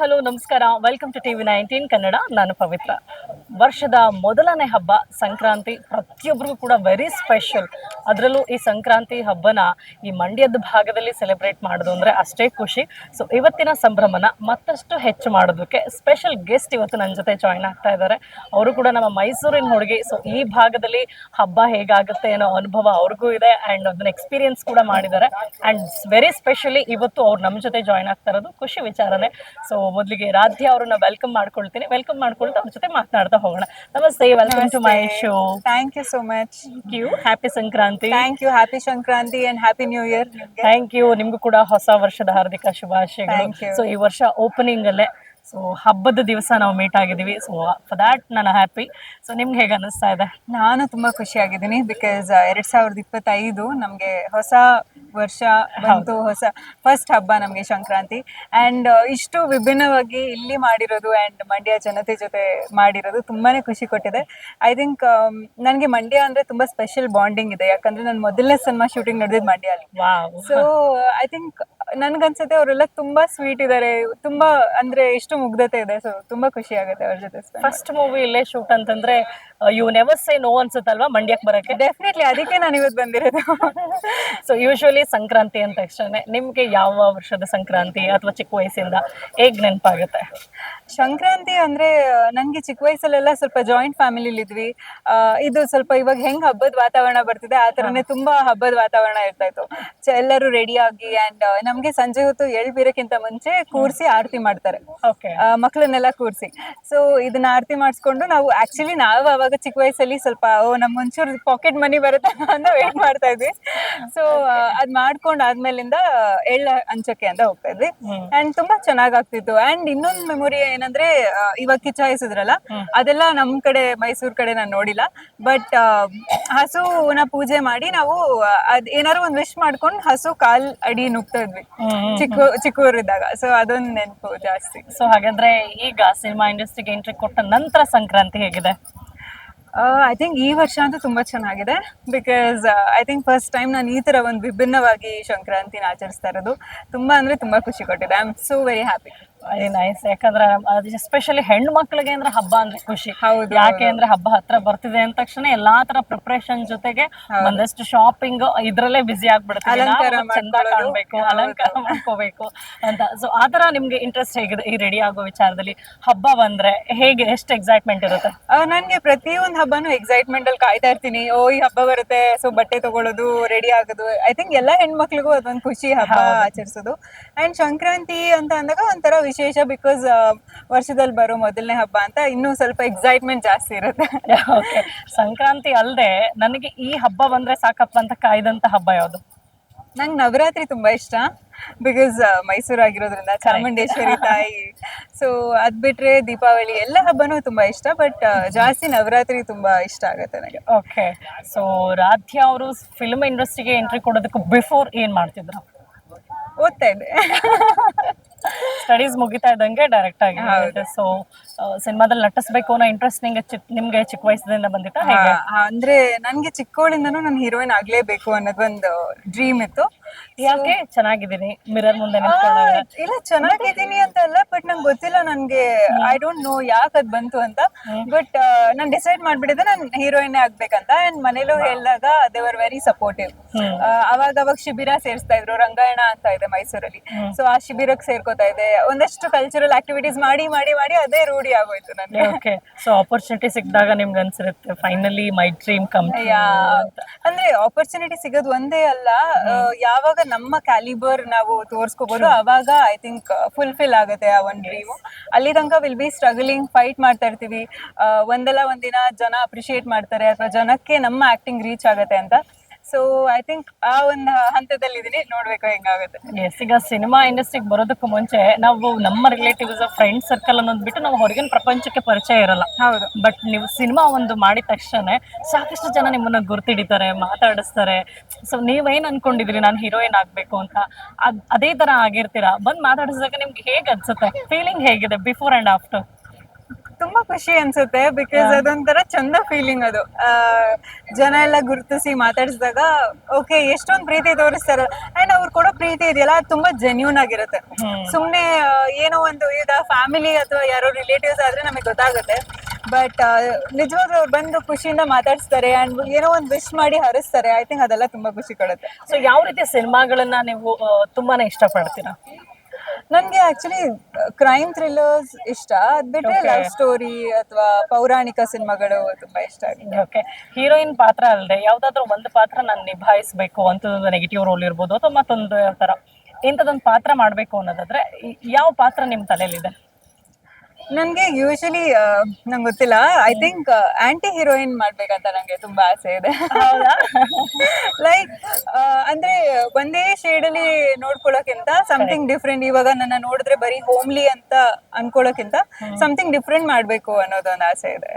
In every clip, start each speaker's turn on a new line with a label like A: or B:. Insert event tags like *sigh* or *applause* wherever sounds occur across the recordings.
A: Hello, ನಮಸ್ಕಾರ. Welcome to TV nineteen Kannada. ನಾನು ಪವಿತ್ರ. ವರ್ಷದ ಮೊದಲನೇ ಹಬ್ಬ, ಸಂಕ್ರಾಂತಿ. ಪ್ರತಿಯೊಬ್ಬರಿಗೂ ಕೂಡ ವೆರಿ ಸ್ಪೆಷಲ್ ಅದರಲ್ಲೂ ಈ ಸಂಕ್ರಾಂತಿ ಹಬ್ಬನ ಈ ಮಂಡ್ಯದ ಭಾಗದಲ್ಲಿ ಸೆಲೆಬ್ರೇಟ್ ಮಾಡೋದು ಅಂದರೆ ಅಷ್ಟೇ ಖುಷಿ. ಸೊ ಇವತ್ತಿನ ಸಂಭ್ರಮನ ಮತ್ತಷ್ಟು ಹೆಚ್ಚು ಮಾಡೋದಕ್ಕೆ ಸ್ಪೆಷಲ್ ಗೆಸ್ಟ್ ಇವತ್ತು ನನ್ನ ಜೊತೆ ಜಾಯ್ನ್ ಆಗ್ತಾ ಇದ್ದಾರೆ. ಅವರು ಕೂಡ ನಮ್ಮ ಮೈಸೂರಿನ ಹುಡುಗಿ. ಸೊ ಈ ಭಾಗದಲ್ಲಿ ಹಬ್ಬ ಹೇಗಾಗುತ್ತೆ ಅನ್ನೋ ಅನುಭವ ಅವ್ರಿಗೂ ಇದೆ ಆ್ಯಂಡ್ ಅದನ್ನ ಎಕ್ಸ್ಪೀರಿಯನ್ಸ್ ಕೂಡ ಮಾಡಿದ್ದಾರೆ. ಆ್ಯಂಡ್ ವೆರಿ ಸ್ಪೆಷಲಿ ಇವತ್ತು ಅವ್ರು ನಮ್ಮ ಜೊತೆ ಜಾಯ್ನ್ ಆಗ್ತಾ ಇರೋದು ಖುಷಿ ವಿಚಾರನೆ. ಸೊ ಮೊದಲಿಗೆ ರಾಧ್ಯ ಅವ್ರನ್ನ ವೆಲ್ಕಮ್ ಮಾಡ್ಕೊಳ್ತೀನಿ. ವೆಲ್ಕಮ್ ಮಾಡ್ಕೊಳ್ತಾ ಅವ್ರ ಜೊತೆ ಮಾತನಾಡ್ತಾ ಹೋಗೋಣ. ನಮಸ್ತೆ welcome to my show
B: thank you so much
A: you happy Sankranti
B: thank you happy Sankranti and happy new year
A: thank you ನಿಮ್ಗೂ ಕೂಡ ಹೊಸ ವರ್ಷದ ಹಾರ್ದಿಕ ಶುಭಾಶಯಗಳು. ಸೊ ಈ ವರ್ಷ ಓಪನಿಂಗ್ ಅಲ್ಲೇ ಸೊ ಹಬ್ಬದ ದಿವಸ ನಾವು ಮೀಟ್ ಆಗಿದ್ದೀವಿ. ಸೊ ಫಾರ್ ದ್ಯಾಟ್ ನಾನು ಹ್ಯಾಪಿ ಸೊ ನಿಮ್ಗೆ ಹೇಗೆ ಅನ್ನಿಸ್ತಾ ಇದೆ?
B: ನಾನು ತುಂಬಾ ಖುಷಿಯಾಗಿದ್ದೀನಿ ಬಿಕಾಸ್ ಎರಡ್ ಸಾವಿರದ ಇಪ್ಪತ್ತೈದು ನಮಗೆ ಹೊಸ ವರ್ಷ ಬಂತು. ಹೊಸ ಫಸ್ಟ್ ಹಬ್ಬ ನಮಗೆ ಸಂಕ್ರಾಂತಿ. ಅಂಡ್ ಇಷ್ಟು ವಿಭಿನ್ನವಾಗಿ ಇಲ್ಲಿ ಮಾಡಿರೋದು ಅಂಡ್ ಮಂಡ್ಯ ಜನತೆ ಜೊತೆ ಮಾಡಿರೋದು ತುಂಬಾನೇ ಖುಷಿ ಕೊಟ್ಟಿದೆ. ಐ ಥಿಂಕ್ ನನಗೆ ಮಂಡ್ಯ ಅಂದ್ರೆ ತುಂಬಾ ಸ್ಪೆಷಲ್ ಬಾಂಡಿಂಗ್ ಇದೆ. ಯಾಕಂದ್ರೆ ನಾನು ಮೊದಲನೇ ಸಿನಿಮಾ ಶೂಟಿಂಗ್ ನಡೆದಿದ್ದು ಮಂಡ್ಯ ಅಲ್ಲಿ ಸೊ ಐ ಥಿಂಕ್ ನನ್ಗನ್ಸುತ್ತೆ ಅವರೆಲ್ಲ ತುಂಬಾ ಸ್ವೀಟ್ ಇದ್ದಾರೆ ತುಂಬಾ ಅಂದ್ರೆ ಎಷ್ಟು ಮುಗ್ಧತೆ ಇದೆ. ಸೊ ತುಂಬಾ ಖುಷಿ ಆಗುತ್ತೆ ಅವ್ರ ಜೊತೆ
A: ಫಸ್ಟ್ ಮೂವಿ ಇಲ್ಲೇ ಶೂಟ್ ಅಂತಂದ್ರೆ ಯು ನೆವರ್ ಸೇ ನೋ ಅನ್ಸುತ್ತಲ್ವಾ ಮಂಡ್ಯಕ್ಕೆ ಬರಕ್ಕೆ?
B: ಡೆಫಿನೆಟ್ಲಿ ಅದಕ್ಕೆ ನಾನು ಇವತ್ತು ಬಂದಿರೋದು. *laughs*
A: ಸೊ ಯೂಶುವಲಿ ಸಂಕ್ರಾಂತಿ ಅಂತ ತಕ್ಷಣ ನಿಮ್ಗೆ ಯಾವ ವರ್ಷದ ಸಂಕ್ರಾಂತಿ ಅಥವಾ ಚಿಕ್ಕ ವಯಸ್ಸಿಂದ ಹೇಗ್ ನೆನಪಾಗುತ್ತೆ?
B: ಸಂಕ್ರಾಂತಿ ಅಂದ್ರೆ ನಂಗೆ ನನ್ಗೆ ಚಿಕ್ಕ ವಯಸ್ಸಲ್ಲೆಲ್ಲ ಸ್ವಲ್ಪ ಜಾಯಿಂಟ್ ಫ್ಯಾಮಿಲಿಲಿ ಇದ್ವಿ. ಆ, ಇದು ಸ್ವಲ್ಪ ಇವಾಗ ಹೆಂಗ್ ಹಬ್ಬದ ವಾತಾವರಣ ಬರ್ತಿದೆ ಆ ತರನೇ ತುಂಬಾ ಹಬ್ಬದ ವಾತಾವರಣ ಇರ್ತಾ ಇತ್ತು. ಎಲ್ಲರೂ ರೆಡಿ ಆಗಿ ಅಂಡ್ ನಮ್ಗೆ ಸಂಜೆ ಹೊತ್ತು ಎಳ್ ಬೀರಕ್ಕಿಂತ ಮುಂಚೆ ಕೂರ್ಸಿ ಆರತಿ ಮಾಡ್ತಾರೆ. ಮಕ್ಕಳನ್ನೆಲ್ಲ ಕೂರಿಸಿ. ಸೊ ಇದನ್ನ ಆರತಿ ಮಾಡಿಸ್ಕೊಂಡು ನಾವು ಆಕ್ಚುಲಿ ನಾವು ಅವಾಗ ಚಿಕ್ಕ ವಯಸ್ಸಲ್ಲಿ ಸ್ವಲ್ಪ ಓ ನಮ್ ಒಂಚೂರು ಪಾಕೆಟ್ ಮನಿ ಬರುತ್ತೆ? ಅಂತ ವೇಟ್ ಮಾಡ್ತಾ ಇದ್ವಿ. ಸೊ ಅದ್ ಮಾಡ್ಕೊಂಡ್ ಆದ್ಮೇಲಿಂದ ಎಳ್ಳ ಹಂಚಕ್ಕೆ ಅಂತ ಹೋಗ್ತಾ ಇದ್ವಿ. ಅಂಡ್ ತುಂಬಾ ಚೆನ್ನಾಗ್ ಆಗ್ತಿತ್ತು ಅಂಡ್ ಇನ್ನೊಂದ್ ಮೆಮೊರಿ ಏನಂದ್ರೆ ಇವಾಗ ಕಿಚ್ಚಾಯಿಸಿದ್ರಲ್ಲ ಅದೆಲ್ಲ ನಮ್ ಕಡೆ ಮೈಸೂರ್ ಕಡೆ ನಾನು ನೋಡಿಲ್ಲ. ಬಟ್ ಹಸುನ ಪೂಜೆ ಮಾಡಿ ನಾವು ಅದ್ ಏನಾದ್ರು ಒಂದ್ ವಿಶ್ ಮಾಡ್ಕೊಂಡು ಹಸು ಕಾಲ್ ಅಡಿ ನುಗ್ತಾ ಇದ್ವಿ. ಚಿಕ್ಕ ಚಿಕ್ಕವರಿದ್ದಾಗ ಸೊ ಅದೊಂದ್ ನೆನಪು ಜಾಸ್ತಿ.
A: ಸೊ ಹಾಗಾದ್ರೆ ಈಗ ಸಿನಿಮಾ ಇಂಡಸ್ಟ್ರಿಗೆ ಎಂಟ್ರಿ ಕೊಟ್ಟ ನಂತರ ಸಂಕ್ರಾಂತಿ ಹೇಗಿದೆ?
B: ಐ ಥಿಂಕ್ ಈ ವರ್ಷ ಅಂತೂ ತುಂಬಾ ಚೆನ್ನಾಗಿದೆ. Because I think first time ನಾನು ಈ ತರ ಒಂದು ವಿಭಿನ್ನವಾಗಿ ಸಂಕ್ರಾಂತಿನ ಆಚರಿಸ್ತಾ ಇರೋದು. ತುಂಬಾ ಅಂದ್ರೆ ತುಂಬಾ ಖುಷಿ ಕೊಟ್ಟಿದೆ. I am so very happy
A: very nice ಯಾಕಂದ್ರೆ ಎಸ್ಪೆಷಲಿ ಹೆಣ್ಣು ಮಕ್ಕಳಿಗೆ ಅಂದ್ರೆ ಹಬ್ಬ ಅಂದ್ರೆ ಖುಷಿ.
B: ಹೌದು,
A: ಯಾಕೆ ಅಂದ್ರೆ ಹಬ್ಬ ಹತ್ರ ಬರ್ತಿದೆ ಅಂದ ತಕ್ಷಣ ಎಲ್ಲಾ ತರ ಪ್ರಿಪರೇಷನ್ ಜೊತೆಗೆ ಒಂದಷ್ಟು ಶಾಪಿಂಗ್ ಇದ್ರಲ್ಲೇ ಬಿಸಿ ಆಗ್ಬಿಡ್ತೀವಿ
B: ಅಲಂಕಾರ
A: ನಾವು ಚಂದ ಕಾಣ್ಬೇಕು ಅಲಂಕಾರ ಮಾಡ್ಕೋಬೇಕು ಅಂತ. ಸೊ ಆತರ ನಿಮ್ಗೆ ಇಂಟ್ರೆಸ್ಟ್ ಹೇಗಿದೆ ಈ ರೆಡಿ ಆಗೋ ವಿಚಾರದಲ್ಲಿ ಹಬ್ಬ ಬಂದ್ರೆ ಹೇಗೆ ಎಷ್ಟು ಎಕ್ಸೈಟ್ಮೆಂಟ್ ಇರುತ್ತೆ?
B: ನನ್ಗೆ ಪ್ರತಿಯೊಂದು ಹಬ್ಬನು ಎಕ್ಸೈಟ್ಮೆಂಟ್ ಅಲ್ಲಿ ಕಾಯ್ತಾ ಇರ್ತೀನಿ. ಓ ಈ ಹಬ್ಬ ಬರುತ್ತೆ ಸೊ ಬಟ್ಟೆ ತಗೊಳ್ಳೋದು ರೆಡಿ ಆಗೋದು. ಐ ಥಿಂಕ್ ಎಲ್ಲಾ ಹೆಣ್ಮಕ್ಳಿಗೂ ಅದೊಂದು ಖುಷಿ ಹಬ್ಬ ಆಚರಿಸೋದು. ಅಂಡ್ ಸಂಕ್ರಾಂತಿ ಅಂತ ಅಂದಾಗ ಒಂಥರ ವಿಶೇಷ ಬಿಕಾಸ್ ವರ್ಷದಲ್ಲಿ ಬರೋ ಮೊದಲನೇ ಹಬ್ಬ ಅಂತ ಇನ್ನೂ ಸ್ವಲ್ಪ ಎಕ್ಸೈಟ್ಮೆಂಟ್ ಜಾಸ್ತಿ ಇರುತ್ತೆ. *laughs*
A: ಓಕೆ ಸಂಕ್ರಾಂತಿ ಅಲ್ಲದೆ ನನಗೆ ಈ ಹಬ್ಬ ಬಂದ್ರೆ ಸಾಕಪ್ಪ ಅಂತ ಕಾಯ್ದಂತ ಹಬ್ಬ ಯಾವುದು?
B: ನಂಗೆ ನವರಾತ್ರಿ ತುಂಬಾ ಇಷ್ಟ. ಬಿಕಾಸ್ ಮೈಸೂರು ಆಗಿರೋದ್ರಿಂದ ಚಾಮುಂಡೇಶ್ವರಿ ತಾಯಿ. ಸೊ ಅದ್ ಬಿಟ್ರೆ ದೀಪಾವಳಿ ಎಲ್ಲ ಹಬ್ಬನೂ ತುಂಬಾ ಇಷ್ಟ ಬಟ್ ಜಾಸ್ತಿ ನವರಾತ್ರಿ ತುಂಬಾ ಇಷ್ಟ ಆಗುತ್ತೆ ನನಗೆ
A: ಓಕೆ ಸೊ ರಾಧ್ಯ ಅವರು ಫಿಲ್ಮ್ ಇಂಡಸ್ಟ್ರಿಗೆ ಎಂಟ್ರಿ ಕೊಡೋದಕ್ಕೆ ಬಿಫೋರ್ ಏನ್ ಮಾಡ್ತಿದ್ರು?
B: ಓದ್ತಾ ಇದ್ದೆ. *laughs*
A: ಸ್ಟಡೀಸ್ ಮುಗಿತಾ ಇದ್ದಂಗೆ ಡೈರೆಕ್ಟ್ ಆಗಿ ಸೊ ಸಿನಿಮಾದಲ್ಲಿ ನಟಿಸ್ಬೇಕು ಅನ್ನೋ ಇಂಟ್ರೆಸ್ಟ್ ನಿಮ್ಗೆ ಚಿಕ್ ನಿಮ್ಗೆ ಚಿಕ್ಕ ವಯಸ್ಸಿನಿಂದ ಬಂದಿತ್ತ ಹೇಗೆ?
B: ಅಂದ್ರೆ ನನ್ಗೆ ಚಿಕ್ಕವಳಿಂದನೂ ನಾನು ಹೀರೋಯಿನ್ ಆಗ್ಲೇಬೇಕು ಅನ್ನೋದು ಒಂದು ಡ್ರೀಮ್ ಇತ್ತು
A: ಯಾಕೆ? ಚೆನ್ನಾಗಿದ್ದೀನಿ. ಮಿರರ್ ಮುಂದೆ
B: ಇಲ್ಲ ಚೆನ್ನಾಗಿದ್ದೀನಿ ಅಂತ ಅಲ್ಲ ಬಟ್ ನಂಗೆ ಗೊತ್ತಿಲ್ಲ ನನ್ಗೆ. ಐ ಡೋಂಟ್ ನೋ ಯಾಕೆ ಅದ್ ಬಂತು ಅಂತ. ಬಟ್ ನಾನ್ ಡಿಸೈಡ್ ಮಾಡ್ಬಿಟ್ಟಿದ್ದೆ ನಾನು ಹೀರೋಯಿನ್ ಆಗ್ಬೇಕಂತ. ಅಂಡ್ ಮನೇಲೂ ಹೇಳಿದಾಗ ದೇ ವರ್ ವೆರಿ ಸಪೋರ್ಟಿವ್ ಅವಾಗ ಅವಾಗ ಶಿಬಿರ ಸೇರಿಸ್ತಾ ಇದ್ರು. ರಂಗಾಯಣ ಅಂತ ಇದೆ ಮೈಸೂರಲ್ಲಿ. ಸೊ ಆ ಶಿಬಿರಕ್ಕೆ ಸೇರ್ಕೋತಾ ಇದೆ ಒಂದಷ್ಟು ಕಲ್ಚರಲ್ ಆಕ್ಟಿವಿಟೀಸ್ ಮಾಡಿ ಮಾಡಿ ಮಾಡಿ ಅದೇ ರೂಢಿ ಆಗೋಯ್ತು ನನಗೆ
A: ಓಕೆ ಸೊ ಆಪರ್ಚುನಿಟಿ ಸಿಕ್ಕಿದಾಗ ನಿಮ್ಗೆ ಅನ್ಸಿರುತ್ತೆ finally my dream come
B: yeah ಅಂದ್ರೆ ಆಪರ್ಚುನಿಟಿ ಸಿಗೋದು ಒಂದೇ ಅಲ್ಲ ಯಾವಾಗ ನಮ್ಮ ಕ್ಯಾಲಿಬರ್ ನಾವು ತೋರಿಸ್ಕೋಬಹುದು ಅವಾಗ ಐ ಥಿಂಕ್ ಫುಲ್ಫಿಲ್ ಆಗುತ್ತೆ ಆ ಒನ್ ಡ್ರೀಮು ಅಲ್ಲಿ ತನಕ ವಿಲ್ ಬಿ ಸ್ಟ್ರಗಲಿಂಗ್ ಫೈಟ್ ಮಾಡ್ತಾ ಇರ್ತೀವಿ. ಒಂದಲ್ಲ ಒಂದಿನ ಜನ ಅಪ್ರಿಶಿಯೇಟ್ ಮಾಡ್ತಾರೆ ಅಥವಾ ಜನಕ್ಕೆ ನಮ್ಮ ಆಕ್ಟಿಂಗ್ ರೀಚ್ ಆಗತ್ತೆ ಅಂತ. ಸೊ ಐ ಥಿಂಕ್ ಆ ಒಂದು ಹಂತದಲ್ಲಿ ಇದೀನಿ ನೋಡ್ಬೇಕು ಹೆಂಗಾಗುತ್ತೆ.
A: ಎಸ್ ಈಗ ಸಿನಿಮಾ ಇಂಡಸ್ಟ್ರಿಗೆ ಬರೋದಕ್ಕೂ ಮುಂಚೆ ನಾವು ನಮ್ಮ ರಿಲೇಟಿವ್ಸ್ ಫ್ರೆಂಡ್ ಸರ್ಕಲ್ ಅನ್ನೋದು ಬಿಟ್ಟು ನಾವು ಹೊರಗಿನ ಪ್ರಪಂಚಕ್ಕೆ ಪರಿಚಯ ಇರಲ್ಲ.
B: ಹೌದು.
A: ಬಟ್ ನೀವು ಸಿನಿಮಾ ಒಂದು ಮಾಡಿದ ತಕ್ಷಣ ಸಾಕಷ್ಟು ಜನ ನಿಮ್ಮನ್ನ ಗುರ್ತಿಡಿತಾರೆ ಮಾತಾಡಿಸ್ತಾರೆ. ಸೊ ನೀವೇನ್ ಅನ್ಕೊಂಡಿದ್ರಿ ನಾನು ಹೀರೋಯಿನ್ ಆಗ್ಬೇಕು ಅಂತ. ಅದ್ ಅದೇ ತರ ಆಗಿರ್ತೀರಾ? ಬಂದ್ ಮಾತಾಡಿಸಿದಾಗ ನಿಮ್ಗೆ ಹೇಗ್ ಅನ್ಸುತ್ತೆ? ಫೀಲಿಂಗ್ ಹೇಗಿದೆ? ಬಿಫೋರ್ ಅಂಡ್ ಆಫ್ಟರ್
B: ತುಂಬಾ ಖುಷಿ ಅನ್ಸುತ್ತೆ ಬಿಕಾಸ್ ಅದೊಂಥರ ಚಂದ ಫೀಲಿಂಗ್ ಅದು. ಜನ ಎಲ್ಲ ಗುರುತಿಸಿ ಮಾತಾಡಿಸಿದಾಗ ಓಕೆ ಎಷ್ಟೊಂದ್ ಪ್ರೀತಿ ತೋರಿಸ್ತಾರ. ಅಂಡ್ ಅವ್ರು ಕೊಡೋ ಪ್ರೀತಿ ಇದೆಯಲ್ಲ ಅದು ತುಂಬಾ ಜೆನ್ಯೂನ್ ಆಗಿರುತ್ತೆ. ಸುಮ್ನೆ ಏನೋ ಒಂದು ಈಗ ಫ್ಯಾಮಿಲಿ ಅಥವಾ ಯಾರೋ ರಿಲೇಟಿವ್ಸ್ ಆದ್ರೆ ನಮಗೆ ಗೊತ್ತಾಗುತ್ತೆ. ಬಟ್ ನಿಜವಾಗ್ಲೂ ಅವ್ರು ಬಂದು ಖುಷಿಯಿಂದ ಮಾತಾಡಿಸ್ತಾರೆ ಅಂಡ್ ಏನೋ ಒಂದು ವಿಶ್ ಮಾಡಿ ಹರಿಸ್ತಾರೆ. ಐ ಥಿಂಕ್ ಅದೆಲ್ಲ ತುಂಬಾ ಖುಷಿ ಕೊಡುತ್ತೆ.
A: ಸೊ ಯಾವ ರೀತಿಯ ಸಿನಿಮಾಗಳನ್ನ ನೀವು ತುಂಬಾನೇ ಇಷ್ಟಪಡ್ತೀರಾ?
B: ನನ್ಗೆ ಆಕ್ಚುಲಿ ಕ್ರೈಮ್ ಥ್ರಿಲ್ಲರ್ಸ್ ಇಷ್ಟ. ಅದ್ ಬಿಟ್ರೆ. ಲವ್ ಸ್ಟೋರಿ ಅಥವಾ ಪೌರಾಣಿಕ ಸಿನಿಮಾಗಳು ತುಂಬಾ ಇಷ್ಟ ಆಗಿದೆ
A: ಓಕೆ ಹೀರೋಯಿನ್ ಪಾತ್ರ ಅಲ್ಲದೆ ಯಾವ್ದಾದ್ರು ಒಂದು ಪಾತ್ರ ನಾನು ನಿಭಾಯಿಸಬೇಕು ಅಂತದೊಂದು ನೆಗೆಟಿವ್ ರೋಲ್ ಇರ್ಬೋದು ಅಥವಾ ಮತ್ತೊಂದು ಯಾವ ತರ. ಇಂಥದೊಂದು ಪಾತ್ರ ಮಾಡ್ಬೇಕು ಅನ್ನೋದಾದ್ರೆ ಯಾವ ಪಾತ್ರ ನಿಮ್ ತಲೆಯಲ್ಲಿದೆ?
B: ನನ್ಗೆ ಯೂಶಲಿ ನಂಗೆ ಗೊತ್ತಿಲ್ಲ. ಐ ಥಿಂಕ್ ಆಂಟಿ ಹೀರೋಯಿನ್ ಮಾಡ್ಬೇಕಂತ ನಂಗೆ ತುಂಬಾ ಆಸೆ ಇದೆ. ಲೈಕ್ *laughs* ಅಂದ್ರೆ ಒಂದೇ ಶೇಡ್ ಅಲ್ಲಿ ನೋಡ್ಕೊಳ್ಳೋಕ್ಕಿಂತ ಸಮಥಿಂಗ್ ಡಿಫ್ರೆಂಟ್ ಇವಾಗ ನನ್ನ ನೋಡಿದ್ರೆ ಬರೀ ಹೋಮ್ಲಿ ಅಂತ ಅನ್ಕೊಳ್ಳೋಕ್ಕಿಂತ ಸಮಥಿಂಗ್ ಡಿಫ್ರೆಂಟ್ ಮಾಡ್ಬೇಕು ಅನ್ನೋದೊಂದು ಆಸೆ ಇದೆ.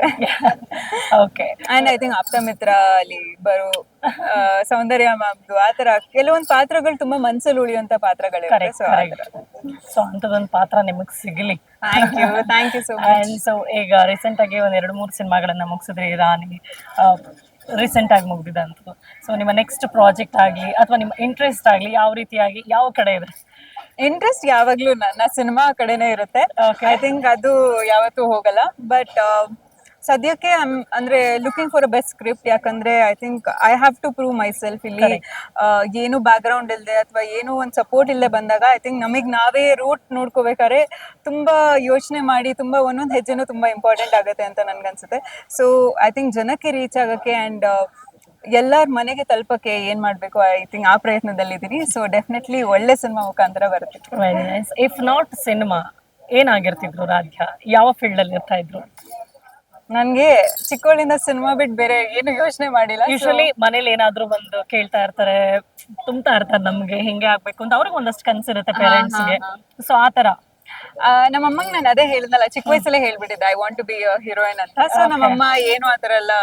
A: ಓಕೆ
B: ಅಂಡ್ ಐ ಥಿಂಕ್ ಆಪ್ತ ಮಿತ್ರ ಅಲ್ಲಿ ಬರೋ ಸೌಂದರ್ಯ ಮ್ಯಾಮ್ದು ಆತರ ಕೆಲವೊಂದು ಪಾತ್ರಗಳು ತುಂಬಾ ಮನ್ಸಲ್ಲಿ ಉಳಿಯುವಂತ ಪಾತ್ರಗಳಿವೆ ಸೊ
A: ಅಂತದೊಂದು ಪಾತ್ರ ನಿಮಗ್ ಸಿಗಲಿ.
B: Thank you thank you so
A: and so ಈಗ ರೀಸೆಂಟ್ ಆಗಿ ಒಂದ್ ಎರಡು ಮೂರು ಸಿನಿಮಾಗಳನ್ನ ಮುಗಿಸಿದ್ರೆ ರಾಣಿ ರೀಸೆಂಟ್ ಆಗಿ ಮುಗ್ದಿದಂಥದ್ದು ಸೊ ನಿಮ್ಮ ನೆಕ್ಸ್ಟ್ ಪ್ರಾಜೆಕ್ಟ್ ಆಗಲಿ ಅಥವಾ ನಿಮ್ಮ ಇಂಟ್ರೆಸ್ಟ್ ಆಗಲಿ ಯಾವ ರೀತಿಯಾಗಿ ಯಾವ ಕಡೆ ಇದೆ?
B: ಇಂಟ್ರೆಸ್ಟ್ ಯಾವಾಗ್ಲೂ ನನ್ನ ಸಿನಿಮಾ ಕಡೆನೇ ಇರುತ್ತೆ. ಐ ಥಿಂಕ್ ಅದು ಯಾವತ್ತೂ ಹೋಗಲ್ಲ. ಬಟ್ ಸದ್ಯಕ್ಕೆ ಅಂದ್ರೆ looking for a best script ಯಾಕಂದ್ರೆ I think I have to prove myself ಇಲ್ಲಿ ಏನು ಬ್ಯಾಕ್ ಗ್ರೌಂಡ್ ಇಲ್ಲದೆ ಅಥವಾ ಏನು ಒಂದು ಸಪೋರ್ಟ್ ಇಲ್ಲದೆ ಬಂದಾಗ ಐ ಥಿಂಕ್ ನಮಗೆ ನಾವೇ ರೂಟ್ ನೋಡ್ಕೋಬೇಕಾದ್ರೆ ತುಂಬಾ ಯೋಚನೆ ಮಾಡಿ ತುಂಬಾ ಒಂದೊಂದು ಹೆಜ್ಜೆನೂ ತುಂಬಾ ಇಂಪಾರ್ಟೆಂಟ್ ಆಗುತ್ತೆ ಅಂತ ನನ್ಗನ್ಸುತ್ತೆ. ಸೊ ಐ ಥಿಂಕ್ ಜನಕ್ಕೆ ರೀಚ್ ಆಗೋಕ್ಕೆ ಅಂಡ್ ಎಲ್ಲರ ಮನೆಗೆ ತಲುಪಕ್ಕೆ ಏನ್ ಮಾಡ್ಬೇಕು ಐ ಥಿಂಕ್ ಆ ಪ್ರಯತ್ನದಲ್ಲಿದ್ದೀನಿ. ಸೊ ಡೆಫಿನೆಟ್ಲಿ ಒಳ್ಳೆ ಸಿನಿಮಾ ಮುಖಾಂತರ ಬರುತ್ತೆ.
A: ಇಫ್ ನಾಟ್ ಸಿನಿಮಾ ಏನಾಗಿರ್ತಿದ್ರು ರಾಧ್ಯ? ಯಾವ ಫೀಲ್ಡ್ ಅಲ್ಲಿ ಇರ್ತಾ ಇದ್ರು?
B: ನನ್ಗೆ ಚಿಕ್ಕವಳಿಂದ ಸಿನಿಮಾ ಬಿಟ್ಟು ಬೇರೆ ಏನು ಯೋಚನೆ ಮಾಡಿಲ್ಲ
A: ಯೂಶಲಿ ಮನೇಲಿ ಏನಾದ್ರೂ ಬಂದು ಕೇಳ್ತಾ ಇರ್ತಾರೆ ತುಂಬ್ತಾ ಇರ್ತಾರೆ ನಮ್ಗೆ ಹಿಂಗೆ ಆಗ್ಬೇಕು ಅಂತ ಅವ್ರಿಗೆ ಒಂದಷ್ಟು ಕನ್ಸಿರುತ್ತೆ ಪೇರೆಂಟ್ಸ್ಗೆ ಸೊ ಆತರ
B: ಆ, ನಮ್ಮಮ್ಮಂಗ್ ನಾನು ಅದೇ ಹೇಳಿದ್ನಲ್ಲ ಚಿಕ್ಕ ವಯಸ್ಸಲ್ಲೇ ಹೇಳ್ಬಿಟ್ಟಿದ್ದೆ I want to be heroine ಅಂತ. ಸೊ ನಮ್ಮಮ್ಮ ಏನು ಆತರ ಎಲ್ಲ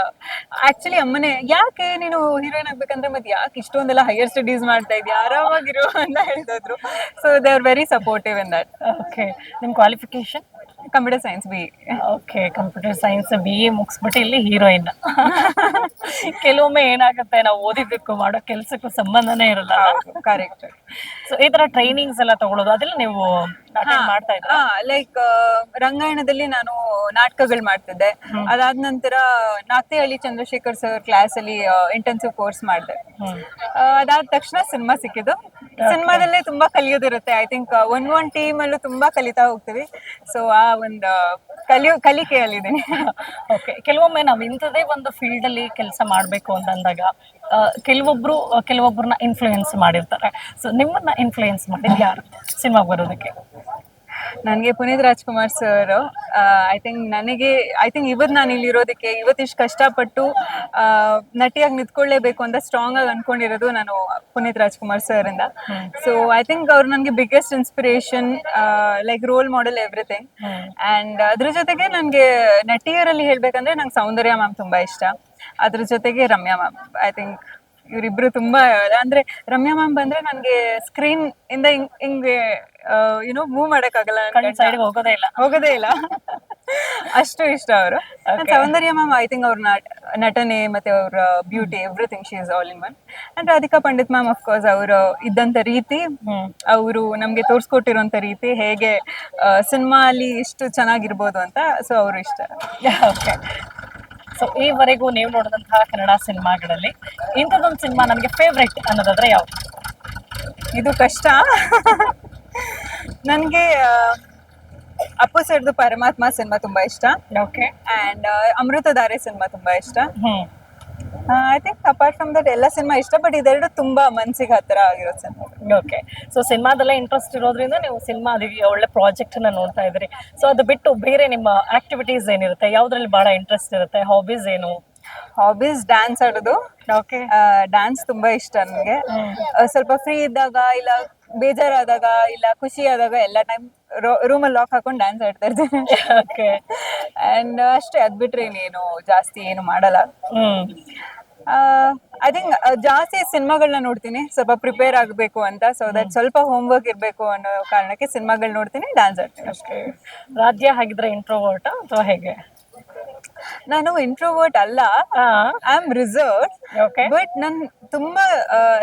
B: ಆಕ್ಚುಲಿ ಅಮ್ಮನೇ ಯಾಕೆ ನೀನು ಹೀರೋಯಿನ್ ಆಗ್ಬೇಕಂದ್ರೆ ಮತ್ತೆ ಯಾಕೆ ಇಷ್ಟೊಂದೆಲ್ಲ ಹೈಯರ್ ಸ್ಟಡೀಸ್ ಮಾಡ್ತಾ ಇದೀಯ? ಆರಾಮಾಗಿರು *laughs* ಅಂತ ಹೇಳಿದ್ರು. So they are very supportive in that
A: okay ನಿಮ್ qualification
B: computer science B
A: okay computer science B A ಮುಗಿಸ್ಬಿಟ್ಟು ಇಲ್ಲಿ ಹೀರೋಯಿನ್ ಕೆಲವೊಮ್ಮೆ ಏನಾಗುತ್ತೆ ನಾವು ಓದಿದ್ದಕ್ಕೂ ಮಾಡೋ ಕೆಲಸಕ್ಕೂ ಸಂಬಂಧನೇ ಇರಲ್ಲ
B: ಕರೆಕ್ಟ್
A: ಸೊ ಈ ತರ ಟ್ರೈನಿಂಗ್ಸ್ ಎಲ್ಲ ತಗೊಳ್ಳೋದು ಅದ್ರಲ್ಲಿ ನೀವು ಮಾಡ್ತಾ ಇದ್ರ?
B: ಲೈಕ್ ರಂಗಾಯಣದಲ್ಲಿ ನಾನು ನಾಟಕಗಳು ಮಾಡ್ತಿದ್ದೆ. ಅದಾದ ನಂತರ ನಾಕ್ತಿಹಳ್ಳಿ ಚಂದ್ರಶೇಖರ್ ಸರ್ ಕ್ಲಾಸ್ ಅಲ್ಲಿ ಇಂಟೆನ್ಸಿವ್ ಕೋರ್ಸ್ ಮಾಡಿದೆ. ಅದಾದ ತಕ್ಷಣ ಸಿನಿಮಾ ಸಿಕ್ಕಿದ್ದು. ಸಿನಿಮಾದಲ್ಲೇ ತುಂಬಾ ಕಲಿಯೋದಿರುತ್ತೆ. I think one one team ಅಲ್ಲೂ ತುಂಬಾ ಕಲಿತಾ ಹೋಗ್ತೀವಿ. ಸೊ ಆ ಒಂದು ಕಲಿಯೋ ಕಲಿಕೆಯಲ್ಲಿದ್ದೀನಿ
A: ಓಕೆ ಕೆಲವೊಮ್ಮೆ ನಾವು ಇಂಥದೇ ಒಂದು ಫೀಲ್ಡ್ ಅಲ್ಲಿ ಕೆಲಸ ಮಾಡಬೇಕು ಅಂತ ಅಂದಾಗ ಆ, ಕೆಲವೊಬ್ರು ಕೆಲವೊಬ್ಬರನ್ನ ಇನ್ಫ್ಲೂಯೆನ್ಸ್ ಮಾಡಿರ್ತಾರೆ. ಸೊ ನಿಮ್ಮನ್ನ ಇನ್ಫ್ಲೂಯೆನ್ಸ್ ಮಾಡಿದ್ ಯಾರು? ಸಿನಿಮಾಗೆ ಬರೋದಕ್ಕೆ.
B: ನನಗೆ Puneeth Rajkumar sir I think ನನಗೆ ಐ ಥಿಂಕ್ ಇವತ್ತು ನಾನು ಇಲ್ಲಿರೋದಕ್ಕೆ ಇವತ್ತಿಷ್ಟು ಕಷ್ಟಪಟ್ಟು ಆ, ನಟಿಯಾಗಿ ನಿಂತ್ಕೊಳ್ಳೇಬೇಕು ಅಂತ ಸ್ಟ್ರಾಂಗ್ ಆಗಿ ಅನ್ಕೊಂಡಿರೋದು ನಾನು ಪುನೀತ್ ರಾಜ್ಕುಮಾರ್ ಸರ್ ಇಂದ. ಸೊ ಐ ಥಿಂಕ್ ಅವ್ರು ನನಗೆ biggest inspiration like role model everything and ಅದ್ರ ಜೊತೆಗೆ ನನಗೆ ನಟಿಯರಲ್ಲಿ ಹೇಳ್ಬೇಕಂದ್ರೆ ನಂಗೆ ಸೌಂದರ್ಯ ಮ್ಯಾಮ್ ತುಂಬಾ ಇಷ್ಟ. ಅದ್ರ ಜೊತೆಗೆ ರಮ್ಯಾ ಮ್ಯಾಮ್ ಐ ಥಿಂಕ್ ಇವರಿಬ್ರು ತುಂಬಾ ಅಂದ್ರೆ ರಮ್ಯಾ ಮ್ಯಾಮ್ ಬಂದ್ರೆ ನನಗೆ ಸ್ಕ್ರೀನ್ ಇಂದ ಹಿಂಗೆ ಯುನೋ ಮೂವ್ ಮಾಡಕ್ಕಾಗಲ್ಲ ಆಗಲ್ಲ
A: ಕಣ್ಣು
B: ಕಣ್ಣ.
A: ಹೋಗೋದೇ ಇಲ್ಲ.
B: ಹೋಗೋದೇ ಇಲ್ಲ. ಅಷ್ಟು ಇಷ್ಟ ಅವರು. ಸೌಂದರ್ಯ ಮ್ಯಾಮ್ ಐ ಥಿಂಕ್ ಅವ್ರ ನಟನೆ ಮತ್ತೆ ಅವ್ರ beauty everything she is all in one and Radhika Pandit ma'am of course ಅವರು ಇದ್ದಂತ ರೀತಿ ಅವರು ನಮ್ಗೆ ತೋರಿಸ್ಕೊಟ್ಟಿರುವಂತ ರೀತಿ ಹೇಗೆ ಸಿನಿಮಾ ಅಲ್ಲಿ ಇಷ್ಟು ಚೆನ್ನಾಗಿರ್ಬೋದು ಅಂತ ಸೊ ಅವರು ಇಷ್ಟ.
A: ಓಕೆ ಸೊ ಈವರೆಗೂ ನೀವು ನೋಡಿದಂತಹ ಕನ್ನಡ ಸಿನಿಮಾಗಳಲ್ಲಿ ಇಂಥದ್ದೊಂದು ಸಿನಿಮಾ ನನಗೆ ಫೇವ್ರೆಟ್ ಅನ್ನೋದಾದ್ರೆ ಯಾವುದು?
B: ಇದು ಕಷ್ಟ. ನನಗೆ ಅಪ್ಪು ಸರ್ದು ಪರಮಾತ್ಮ ಸಿನಿಮಾ ತುಂಬಾ ಇಷ್ಟ.
A: ಓಕೆ
B: ಅಂಡ್ ಅಮೃತಧಾರೆ ಸಿನಿಮಾ ತುಂಬಾ ಇಷ್ಟ. I think apart from that ಎಲ್ಲ ಸಿನಿಮಾ ಇಷ್ಟ ಬಟ್ ಇದೆರಡು ತುಂಬಾ ಮನ್ಸಿಗೆ ಹತ್ತಿರ ಆಗಿರೋ ಸಿನಿಮಾ.
A: ಓಕೆ ಸೊ ಸಿನಿಮಾದಲ್ಲೇ ಇಂಟ್ರೆಸ್ಟ್ ಇರೋದ್ರಿಂದ ನೀವು ಸಿನಿಮಾ ಅದಕ್ಕೆ ಒಳ್ಳೆ ಪ್ರಾಜೆಕ್ಟ್ನ ನೋಡ್ತಾ ಇದ್ರಿ ಸೊ ಅದು ಬಿಟ್ಟು ಬೇರೆ ನಿಮ್ಮ ಆಕ್ಟಿವಿಟೀಸ್ ಏನಿರುತ್ತೆ? ಯಾವ್ದ್ರಲ್ಲಿ ಬಹಳ ಇಂಟ್ರೆಸ್ಟ್ ಇರುತ್ತೆ? ಹಾಬೀಸ್ ಏನು?
B: ಹಾಬೀಸ್ ಡ್ಯಾನ್ಸ್ ಆಡೋದು.
A: ಓಕೆ
B: ಡ್ಯಾನ್ಸ್ ತುಂಬಾ ಇಷ್ಟ ನನಗೆ. ಸ್ವಲ್ಪ ಫ್ರೀ ಇದ್ದಾಗ ಇಲ್ಲ ಬೇಜಾರಾದಾಗ ಇಲ್ಲ ಖುಷಿ ಆದಾಗ ಎಲ್ಲ ಟೈಮ್ ರೂಮಲ್ಲಿ ಲಾಕ್ ಹಾಕೊಂಡು ಡ್ಯಾನ್ಸ್ ಆಡ್ತಾ ಇರ್ತೇನೆ.
A: ಓಕೆ
B: ಅಂಡ್ ಅಷ್ಟೇ ಅದ್ ಬಿಟ್ರೆ ಇನ್ನೇನು ಜಾಸ್ತಿ ಏನು ಮಾಡಲ್ಲ.
A: ಹ್ಮ್.
B: ಐ ಥಿಂಕ್ ಜಾಸ್ತಿ ಸಿನಿಮಾಗಳನ್ನ ನೋಡ್ತೀನಿ. ಸ್ವಲ್ಪ ಪ್ರಿಪೇರ್ ಆಗಬೇಕು ಅಂತ. ಸೊ ದಟ್ ಸ್ವಲ್ಪ ಹೋಮ್ ವರ್ಕ್ ಇರಬೇಕು ಅನ್ನೋ ಕಾರಣಕ್ಕೆ ಸಿನಿಮಾಗಳು ನೋಡ್ತೀನಿ ಡ್ಯಾನ್ಸ್ ಆಡ್ತೀನಿ.
A: ಓಕೆ ರಾಜ್ಯ ಹಾಗಿದ್ರೆ ಇಂಟ್ರೋವರ್ಟ್ ಅಥವಾ ಹೇಗೆ?
B: ನಾನು ಇಂಟ್ರೋವರ್ಟ್ ಅಲ್ಲ. ಐ ಆಮ್ ರಿಸರ್ವ್ ಬಟ್ ನನ್ ತುಂಬಾ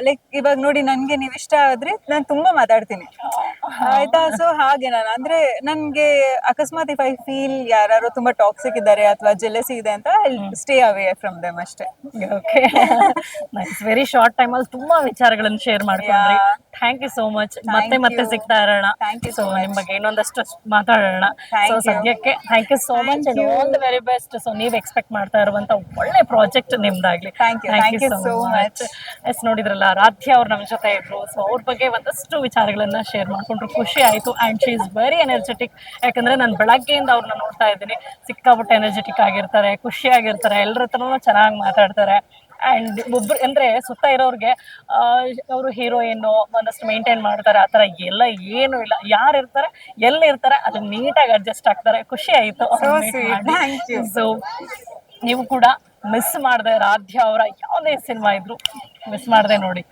B: ಲೈಕ್ ಇವಾಗ ನೋಡಿ ನನ್ಗೆ ನೀವ್ ಇಷ್ಟ ಆದ್ರೆ ನಾನ್ ತುಂಬಾ ಮಾತಾಡ್ತೀನಿ. ಆಯ್ತಾ? ಸೊ ಹಾಗೆ ನಾನು ಅಂದ್ರೆ ನನ್ಗೆ ಅಕಸ್ಮಾತ್ ಇಫ್ ಐ ಫೀಲ್ ಯಾರು ತುಂಬಾ ಟಾಕ್ಸಿಕ್ ಇದ್ದಾರೆ ಅಥವಾ ಜೆಲಸಿ ಇದೆ ಅಂತ ಸ್ಟೇ ಅವೇ ಫ್ರಮ್ ದಮ್ ಅಷ್ಟೇ.
A: Okay nice very short time ಅಲ್ಲಿ ತುಂಬಾ ವಿಚಾರಗಳನ್ನು ಶೇರ್ ಮಾಡ್ಕೊಂಡ್ರಿ.
B: Yeah.
A: Thank you so much ಮತ್ತೆ ಮತ್ತೆ ಸಿಗ್ತಾ ಇರೋಣ
B: ಥ್ಯಾಂಕ್ ಯು
A: ಸೊ ನಿಮ್ ಬಗ್ಗೆ ಇನ್ನೊಂದಷ್ಟು ಮಾತಾಡೋಣ. ಸೊ ಸದ್ಯಕ್ಕೆ thank you so much and. All the very best so ನೀವ್ ಎಕ್ಸ್ಪೆಕ್ಟ್ ಮಾಡ್ತಾ ಇರುವಂತ ಒಳ್ಳೆ project ನಿಮ್ದಾಗ್ಲಿ.
B: Thank you so much.
A: Yes ನೋಡಿದ್ರಲ್ಲ ರಾಧ್ಯ ಅವ್ರು ನಮ್ಮ ಜೊತೆ ಇದ್ರು. ಸೊ ಅವ್ರ ಬಗ್ಗೆ ಒಂದಷ್ಟು ವಿಚಾರಗಳನ್ನ ಶೇರ್ ಮಾಡ್ಕೊಂಡ್ರು. ಖುಷಿ ಆಯ್ತು and she is very energetic ಯಾಕಂದ್ರೆ ನಾನು ಬೆಳಗ್ಗೆಯಿಂದ ಅವ್ರನ್ನ ನೋಡ್ತಾ ಇದ್ದೀನಿ. ಸಿಕ್ಕಾಬಿಟ್ಟು ಎನರ್ಜೆಟಿಕ್ ಆಗಿರ್ತಾರೆ ಖುಷಿಯಾಗಿರ್ತಾರೆ ಎಲ್ಲರ ಹತ್ರನೂ ಚೆನ್ನಾಗಿ ಮಾತಾಡ್ತಾರೆ. ಆ್ಯಂಡ್ ಒಬ್ರು ಅಂದರೆ ಸುತ್ತ ಇರೋರಿಗೆ ಅವರು ಹೀರೋಯಿನ್ನು ಒಂದಷ್ಟು ಮೇಂಟೈನ್ ಮಾಡ್ತಾರೆ ಆ ಥರ ಎಲ್ಲ ಏನೂ ಇಲ್ಲ. ಯಾರು ಇರ್ತಾರೆ ಎಲ್ಲಿ ಇರ್ತಾರೆ ಅದು ನೀಟಾಗಿ ಅಡ್ಜಸ್ಟ್ ಆಗ್ತಾರೆ ಖುಷಿ ಆಯಿತು. ಸೊ ನೀವು ಕೂಡ ಮಿಸ್ ಮಾಡಿದೆ ರಾಧ್ಯ ಅವರ ಯಾವುದೇ ಸಿನಿಮಾ ಇದ್ರು ಮಿಸ್ ಮಾಡಿದೆ ನೋಡಿ.